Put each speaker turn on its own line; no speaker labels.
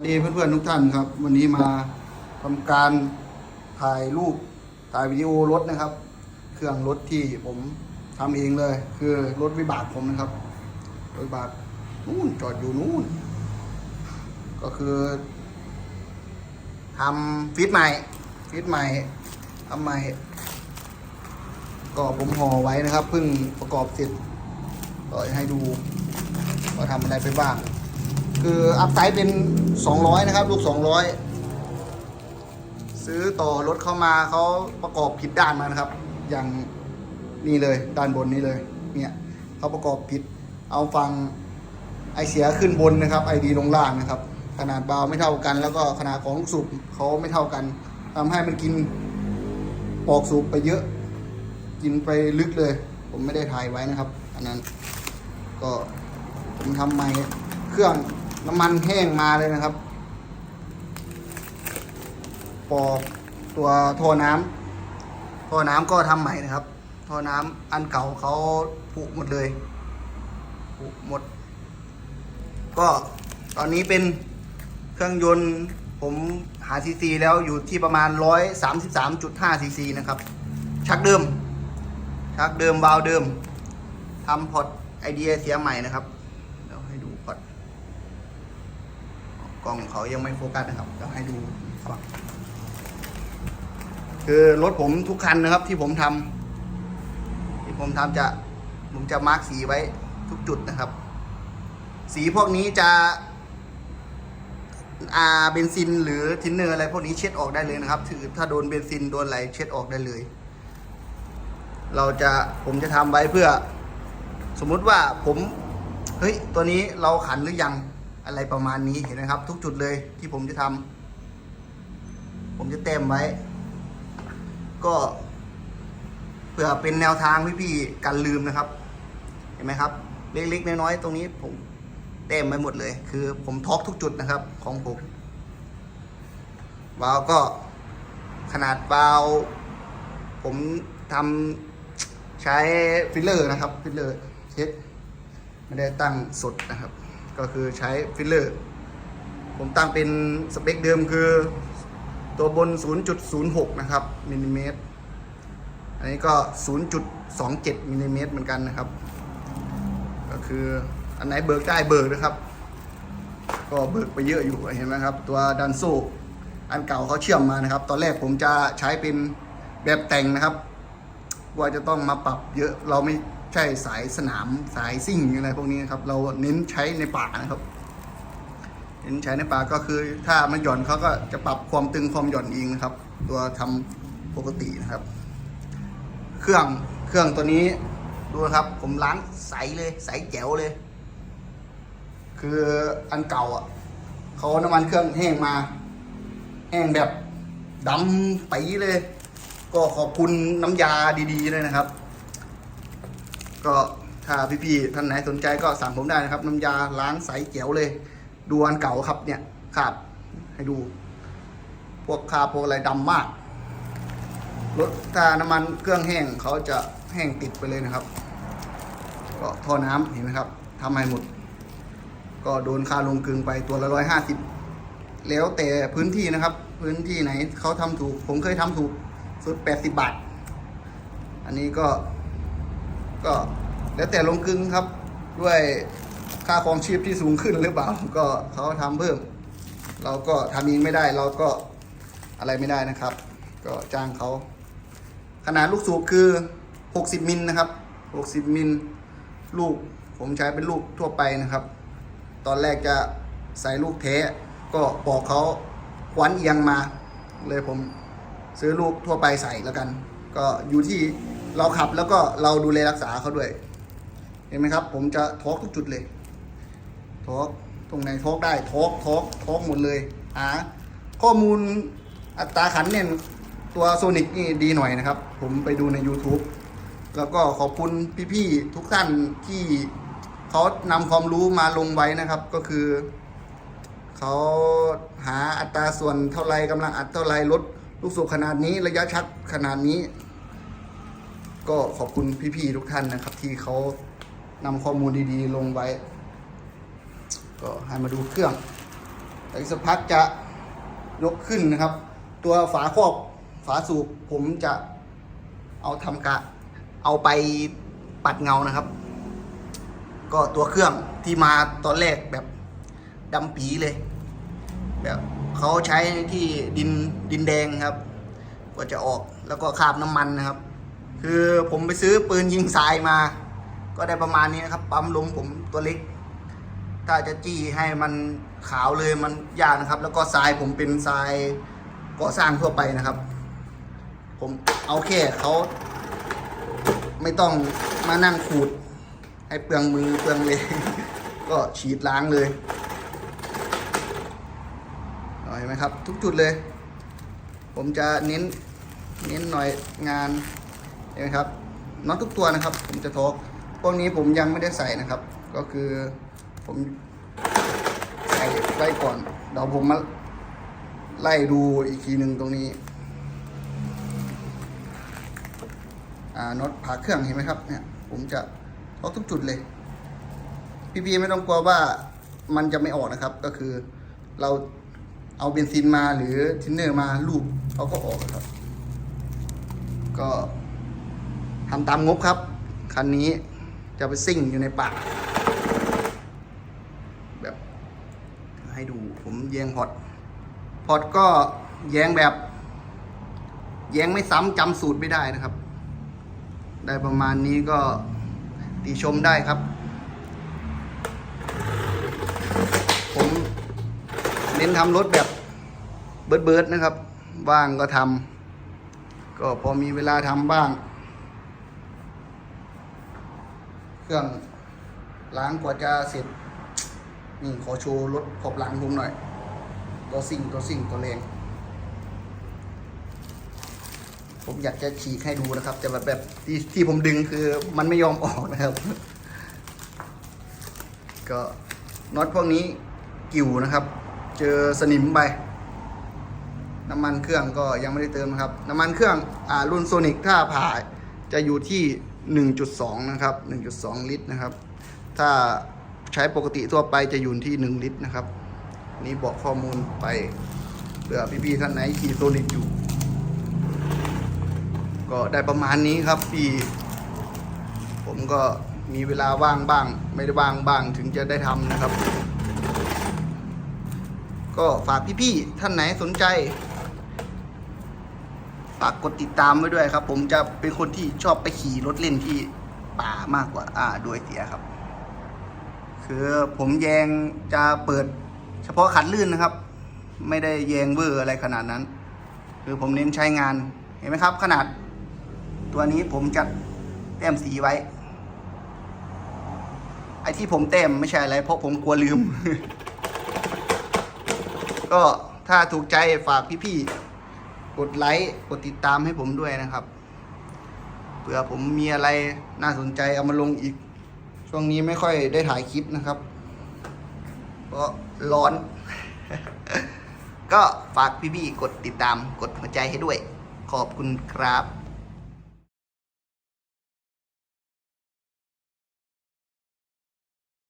สวัสดีเพื่อนๆทุกท่านครับ วันนี้มาทำการถ่ายรูปถ่ายวิดีโอรถนะครับ เครื่องรถที่ผมทำเองเลย คือรถวิบากผมนะครับรถวิบากนู่นจอดอยู่นู่น ก็คือทำฟิตใหม่ฟิตใหม่ทำใหม่ก็ผมห่อไว้นะครับเพิ่งประกอบเสร็จก็ให้ดูว่าทำอะไรไปบ้าง คืออัพไซด์เป็น 200 นะครับ ลูก 200 ซื้อต่อรถเข้ามาเขาประกอบผิดด้านมานะครับ อย่างนี่เลยด้านบนนี้เลยเนี่ยเขาประกอบผิดเอาฟังไอเสียขึ้นบนนะครับไอดีลงล่างนะครับ ขนาดเบาไม่เท่ากัน แล้วก็ขนาดของลูกสูบเขาไม่เท่ากันทำให้มันกินปอกสูบไปเยอะ กินไปลึกเลย ผมไม่ได้ถ่ายไว้นะครับ อันนั้นก็ผมทำใหม่เครื่อง น้ำมันแห้งมาเลยนะครับ ปอกตัวท่อน้ำท่อน้ำก็ทำใหม่นะครับท่อน้ำอันเก่าเขาผุหมดเลยผุหมด ก็ตอนนี้เป็นเครื่องยนต์ผมหาซีซีแล้วอยู่ที่ประมาณ 133.5ซีซีนะครับ ชักเดิม ชักเดิมวาล์วเดิมทำพอร์ตไอเดียเสียใหม่นะครับ เดี๋ยวให้ดูพอร์ต กล้องเขายังไม่โฟกัสนะครับเดี๋ยวให้ดูฝั่งคือรถผมทุกคันนะครับที่ผมทำที่ผมทำจะผมจะมาร์กสีไว้ทุกจุดนะครับ สีพวกนี้จะอาเบนซินหรือทินเนอร์อะไรพวกนี้เช็ดออกได้เลยนะครับถือถ้าโดนเบนซินโดนอะไรเช็ดออกได้เลย เราจะผมจะทำไว้เพื่อ สมมุติว่าผม เฮ้ย ตัวนี้เราขันหรือยัง อะไรประมาณนี้เห็นไหมครับ ทุกจุดเลยที่ผมจะทำผมจะเต็มไว้ ก็เพื่อเป็นแนวทางพี่ๆกันลืมนะครับ เห็นไหมครับ เล็กๆน้อยๆตรงนี้ผมเต็มไปหมดเลย คือผมท็อกทุกจุดนะครับของผมวาล์วก็ขนาดวาล์วผมทำใช้ฟิลเลอร์นะครับ ฟิลเลอร์เช็ดไม่ได้ตั้งสดนะครับ ก็คือใช้ฟิลเลอร์ผมตั้งเป็นสเปคเดิมคือตัวบน 0.06 นะครับมิลลิเมตรอันนี้ก็ 0.27มิลลิเมตรเหมือนกันนะครับ ก็คืออันไหนเบิกได้เบิกนะครับ ก็เบิกไปเยอะอยู่เห็นไหมครับ ตัวดันโซอันเก่าเขาเชื่อมมานะครับ ตอนแรกผมจะใช้เป็นแบบแต่งนะครับ ว่าจะต้องมาปรับเยอะเราไม่ ใช่สายสนามสายซิ่งอะไรพวกนี้นะครับ เราเน้นใช้ในป่านะครับเน้นใช้ในป่าก็คือ ถ้ามันหย่อนเขาก็จะปรับความตึงความหย่อนเองนะครับ ตัวทำปกตินะครับ เครื่องเครื่องตัวนี้ดูนะครับ ผมล้างใสเลยใสแจ๋วเลย คืออันเก่าอะเขาน้ำมันเครื่องแห้งมาแห้งแบบดำปีเลย ก็ขอบคุณน้ำยาดีๆเลยนะครับ ก็ถ้าพี่ๆท่านไหนสนใจก็สั่งผมได้นะครับน้ำยาล้างใสแจ๋วเลย ดูอันเก่าครับเนี่ยขาดให้ดู พวกคาพวกอะไรดำมากรถถ้าน้ำมันเครื่องแห้งเขาจะแห้งติดไปเลยนะครับ ก็ท่อน้ำเห็นไหมครับทำให้หมด ก็โดนค่าลงกึงไปตัวละร้อยห้าสิบแล้วแต่พื้นที่นะครับ พื้นที่ไหนเขาทำถูก ผมเคยทำถูกสุดแปดสิบบาท อันนี้ก็ ก็แล้วแต่ลงกลึงครับ ด้วยค่าครองชีพที่สูงขึ้นหรือเปล่า ก็เขาทำเพิ่ม เราก็ทำเองไม่ได้เราก็อะไรไม่ได้นะครับ ก็จ้างเขา ขนาดลูกสูบคือ 60 มิลนะครับ 60 มิลลูกผมใช้เป็นลูกทั่วไปนะครับ ตอนแรกจะใส่ลูกเทะก็บอกเขาควันเอียงมา เลยผมซื้อลูกทั่วไปใส่แล้วกัน ก็อยู่ที่ เราขับแล้วก็เราดูแลรักษาเขาด้วย เห็นไหมครับ ผมจะทอกทุกจุดเลยทอกตรงไหนทอกได้ทอกทอกทอกหมดเลยหาข้อมูลอัตราขันเนี่ยตัวโซนิกนี่ดีหน่อยนะครับ ผมไปดูใน YouTube แล้วก็ขอบคุณพี่ๆทุกท่านที่เขานำความรู้มาลงไว้นะครับก็คือ เขาหาอัตราส่วนเท่าไรกำลังอัดเท่าไรลดลูกสูบขนาดนี้ระยะชักขนาดนี้ ก็ขอบคุณพี่ๆทุกท่านนะครับ ที่เขานำข้อมูลดีๆ ลงไว้ ก็ให้มาดูเครื่องอีกสักพักจะยกขึ้นนะครับ ตัวฝาครอบฝาสูบผมจะเอาทำกะ เอาไปปัดเงานะครับ ก็ตัวเครื่องที่มาตอนแรกแบบดำปีเลย แบบเขาใช้ที่ดินดินแดงครับ ก็จะออกแล้วก็คาบน้ำมันนะครับ คือผมไปซื้อปืนยิงทรายมา ก็ได้ประมาณนี้นะครับ ปั๊มลมผมตัวเล็ก ถ้าจะจี้ให้มันขาวเลยมันยากนะครับ แล้วก็ทรายผมเป็นทรายก่อสร้างทั่วไปนะครับ ผมเอาแค่เขาไม่ต้องมานั่งขูด ให้เปลืองมือเปลืองเลย ก็ฉีดล้างเลยเห็นไหมครับ ทุกจุดเลย ผมจะเน้นเน้นหน่อยงาน เห็นไหมครับน็อตทุกตัวนะครับ ผมจะทอกพวกนี้ผมยังไม่ได้ใส่นะครับ ก็คือผมใส่ไว้ก่อนเดี๋ยวผมมาไล่ดูอีกทีหนึ่งตรงนี้อน็อตผ่าเครื่องเห็นไหมครับเนี่ยผมจะทอกทุกจุดเลยพี่ๆไม่ต้องกลัวว่ามันจะไม่ออกนะครับ ก็คือเราเอาเบนซินมาหรือทินเนอร์มาลูบเขาก็ออกครับ ก็ ทำตามงบครับ คันนี้จะไปซิ่งอยู่ในป่า แบบให้ดูผมแยงพอร์ตพอร์ตก็แยงแบบ แยงไม่ซ้ำจำสูตรไม่ได้นะครับ ได้ประมาณนี้ก็ติชมได้ครับ ผมเน้นทำรถแบบเบิร์ดเบิร์ดๆนะครับ ว่างก็ทำก็พอมีเวลาทำบ้าง เครื่องล้างกว่าจะเสร็จนี่ขอโชว์รถขอบหลังผมหน่อย ตัวสิ่งตัวสิ่งตัวแรงผมอยากจะฉีกให้ดูนะครับ แต่แบบแบบที่ที่ผมดึงคือมันไม่ยอมออกนะครับ ก็น็อตพวกนี้กิ่วนะครับ เจอสนิมไป น้ำมันเครื่องก็ยังไม่ได้เติมนะครับ น้ำมันเครื่องอ่ารุ่นโซนิกถ้าผ่าจะอยู่ที่ 1.2 นะครับ 1.2 ลิตรนะครับ ถ้าใช้ปกติทั่วไปจะอยู่ที่ 1 ลิตรนะครับ นี่บอกข้อมูลไปเผื่อพี่ๆท่านไหนขี่โซนิกอยู่ ก็ได้ประมาณนี้ครับพี่ ผมก็มีเวลาว่างบ้าง ไม่ได้ว่างบ้างถึงจะได้ทำนะครับ ก็ฝากพี่ๆท่านไหนสนใจ ฝากกดติดตามไว้ด้วยครับ ผมจะเป็นคนที่ชอบไปขี่รถเล่นที่ป่ามากกว่า อ่าโดยเสียครับ คือผมแยงจะเปิดเฉพาะขัดลื่นนะครับ ไม่ได้แยงเวอร์อะไรขนาดนั้น คือผมเน้นใช้งานเห็นไหมครับ ขนาด ตัวนี้ผมจัดแต้มสีไว้ ไอที่ผมแต้มไม่ใช่อะไร เพราะผมกลัวลืม ก็ถ้าถูกใจฝากพี่ๆ กดไลค์กดติดตามให้ผมด้วยนะครับเผื่อผมมีอะไรน่าสนใจเอามาลงอีก ช่วงนี้ไม่ค่อยได้ถ่ายคลิปนะครับ เพราะร้อน ก็ฝากพี่ๆกดติดตามกดหัวใจให้ด้วย ขอบคุณครับ